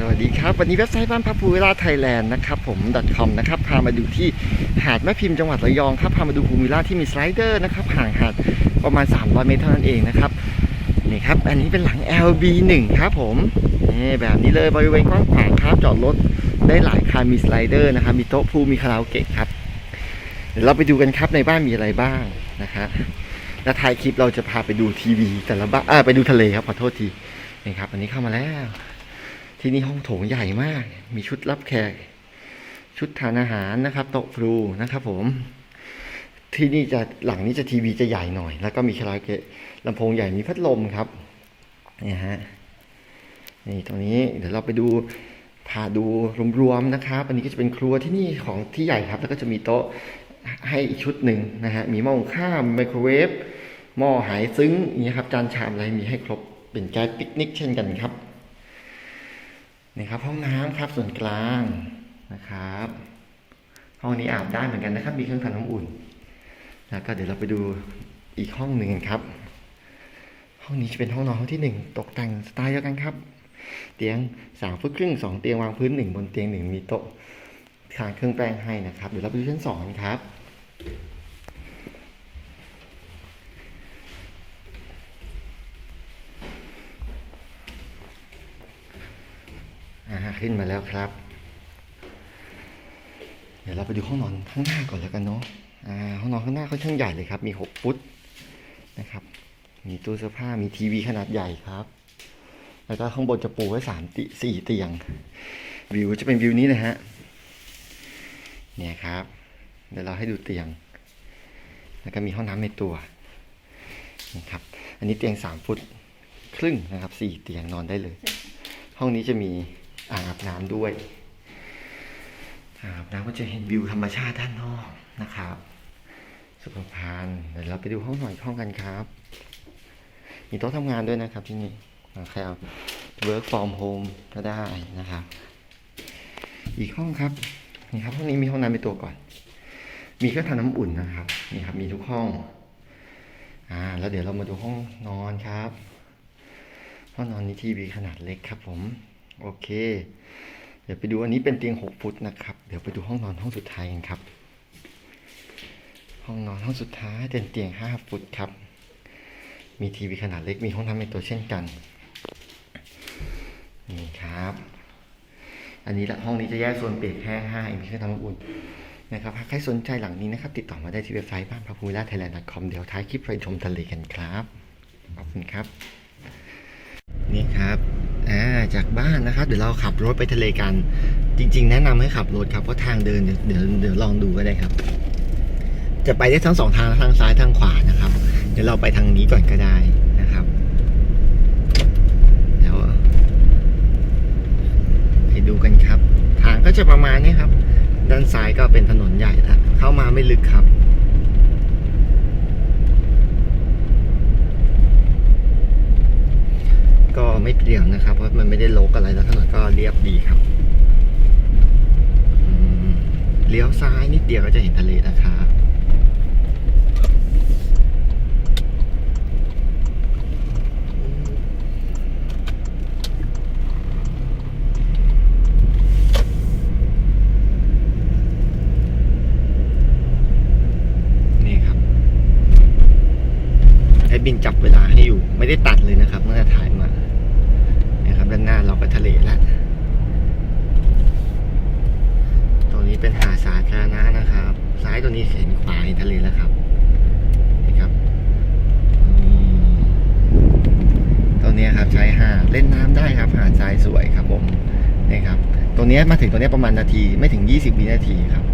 สวัสดีครับ วันนี้เว็บไซต์บ้านพักภูวิลาไทยแลนด์นะครับผม .com นะครับพามาดูที่หาดแม่พิมพ์จังหวัดระยองครับพามาดูภูวิลล่าที่มีสไลเดอร์นะครับห่างหาดประมาณ 300 เมตรเท่านั้นเองนะครับนี่ครับอันนี้เป็นหลัง LB1 ครับผมนี่แบบนี้เลยบริเวณกว้างขวางครับจอดรถได้หลายคันมีสไลเดอร์นะครับมีโต๊ะพูมีคาราโอเกะครับเดี๋ยวเราไปดูกันครับในบ้านมีอะไรบ้างนะคะและท้ายคลิปเราจะพาไปดูทีวีแต่ละบ้านไปดูทะเลครับขอโทษทีนี่ครับอันนี้เข้ามาแล้ว ที่นี่ห้องโถงใหญ่มาก มีชุดรับแขก ชุดทานอาหารนะครับ โต๊ะครูนะครับผม ที่นี่จะหลังนี้จะทีวีจะใหญ่หน่อย แล้วก็มีคาราโอเกะลำโพงใหญ่มีพัดลมครับนี่ฮะนี่ตรงนี้เดี๋ยวเราไปดูพาดูรวมๆนะครับ อันนี้ก็จะเป็นครัวที่นี่ของที่ใหญ่ครับ แล้วก็จะมีโต๊ะให้อีกชุดหนึ่งนะฮะ มีหม้อหุงข้าวไมโครเวฟ หม้อหายซึ้งนี้ยครับ จานชามอะไรมีให้ครบ เป็นแก๊สปิกนิกเช่นกันครับ ครับ ห้องน้ำครับส่วนกลางนะครับ ห้องนี้อาบได้เหมือนกันนะครับ มีเครื่องทำน้ำอุ่นแล้วก็เดี๋ยวเราไปดูอีกห้องหนึ่งครับ ห้องนี้จะเป็นห้องนอนห้องที่หนึ่งตกแต่งสไตล์เดียวกันครับ เตียงสามฟุตครึ่งสองเตียงวางพื้นหนึ่งบนเตียงหนึ่งมีโต๊ะทางเครื่องแป้งให้นะครับ เดี๋ยวเราไปดูชั้นสองครับ ขึ้นมาแล้วครับ เดี๋ยวเราไปดูห้องนอนข้างหน้าก่อนแล้วกันเนาะห้องนอนข้างหน้าค่อนข้างใหญ่เลยครับ มีหกฟุตนะครับ มีตู้เสื้อผ้ามีทีวีขนาดใหญ่ครับ แล้วก็ข้างบนจะปูไว้สามติสี่เตียง วิวจะเป็นวิวนี้นะฮะ เนี่ยครับ เดี๋ยวเราให้ดูเตียง แล้วก็มีห้องน้ำในตัวนี่ครับ อันนี้เตียงสามฟุตครึ่งนะครับสี่เตียงนอนได้เลย ห้องนี้จะมี อ่างอาบน้ำด้วยอ่างอาบน้ำก็จะเห็นวิวธรรมชาติด้านนอกนะครับ สุขภัณฑ์เดี๋ยวเราไปดูห้องหน่อยห้องกันครับ มีโต๊ะทำงานด้วยนะครับที่นี่อ่าใครเอา work from home ก็ได้นะครับ อีกห้องครับนี่ครับห้องนี้มีห้องน้ำเป็นตัวก่อน มีเครื่องทำน้ำอุ่นนะครับนี่ครับมีทุกห้องอ่าแล้วเดี๋ยวเรามาดูห้องนอนครับห้องนอนนี้ทีวีขนาดเล็กครับผม โอเค เดี๋ยวไปดูอันนี้เป็นเตียงหกฟุตนะครับ เดี๋ยวไปดูห้องนอนห้องสุดท้ายกันครับ ห้องนอนห้องสุดท้ายเป็นเตียงห้าฟุตครับ มีทีวีขนาดเล็ก มีห้องน้ำในตัวเช่นกัน นี่ครับ อันนี้ละห้องนี้จะแยกโซนเปียกแห้งให้มีเครื่องทำน้ำอุ่นนะครับหากใครสนใจหลังนี้นะครับ ติดต่อมาได้ที่เว็บไซต์บ้านพักภูมิลาไทยแลนด์ .com เดี๋ยวท้ายคลิปไปชมทะเลกันครับ ขอบคุณครับ นี่ครับ อ่าจากบ้านนะครับ เดี๋ยวเราขับรถไปทะเลกัน จริง ๆ แนะนำให้ขับรถครับเพราะทางเดินเดี๋ยวเดี๋ยวลองดูก็ได้ครับ จะไปได้ทั้งสองทางทางซ้ายทางขวานะครับ เดี๋ยวเราไปทางนี้ก่อนก็ได้นะครับเดี๋ยวให้ดูกันครับ ทางก็จะประมาณนี้ครับ ด้านซ้ายก็เป็นถนนใหญ่ละเข้ามาไม่ลึกครับ ไม่เปลี่ยวนะครับ เพราะมันไม่ได้ลกอะไรแล้วถนนก็เรียบดีครับเลี้ยวซ้ายนิดเดียวก็จะเห็นทะเลนะครับนี่ครับไอบินจับเวลาให้อยู่ ไม่ได้ตัดเลยนะครับ เมื่อถ่ายมาเนี่ยครับด้านหน้าเราก็ทะเลแล้วตรงนี้เป็นหาดสาธารณะนะครับ ซ้ายตัวนี้เห็นขวาเห็นทะเลแล้วครับนี่ครับอืมตรงเนี้ยครับชายหาดเล่นน้ำได้ครับหาด ทรายสวยครับผมนี่ครับตรงนี้มาถึงตรงนี้ประมาณนาทีไม่ถึง 20วินาทีครับ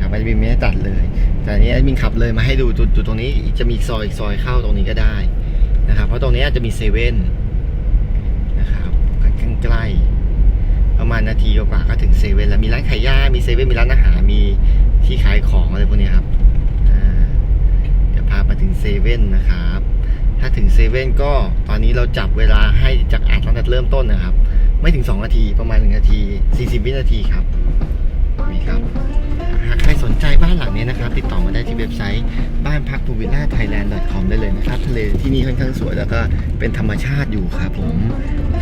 ครับแอดมินไม่ได้ตัดเลย แต่อันนี้แอดมินขับเลยมาให้ดูจุดจุดตรงนี้จะมีซอยอีกซอยเข้าตรงนี้ก็ได้นะครับ เพราะตรงนี้จะมีเซเว่นนะครับค่อนข้างใกล้ประมาณนาทีกว่าก็ถึงเซเว่นแล้วมีร้านขายยามีเซเว่นมีร้านอาหารมีที่ขายของอะไรพวกนี้ครับเดี๋ยวพามาถึงเซเว่นนะครับ ถ้าถึงเซเว่นก็ตอนนี้เราจับเวลาให้จากอ่านตั้งแต่เริ่มต้นนะครับ ไม่ถึง 2 นาทีประมาณ 1 นาที 40 วินาทีครับนี่ครับ หากใครสนใจบ้านหลังนี้นะครับ ติดต่อมาได้ที่เว็บไซต์บ้านพักภูวิลล่าไทยแลนด์ .com ได้เลยนะครับทะเลที่นี่ค่อนข้างสวยแล้วก็เป็นธรรมชาติอยู่ครับผม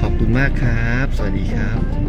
ขอบคุณมากครับ สวัสดีครับ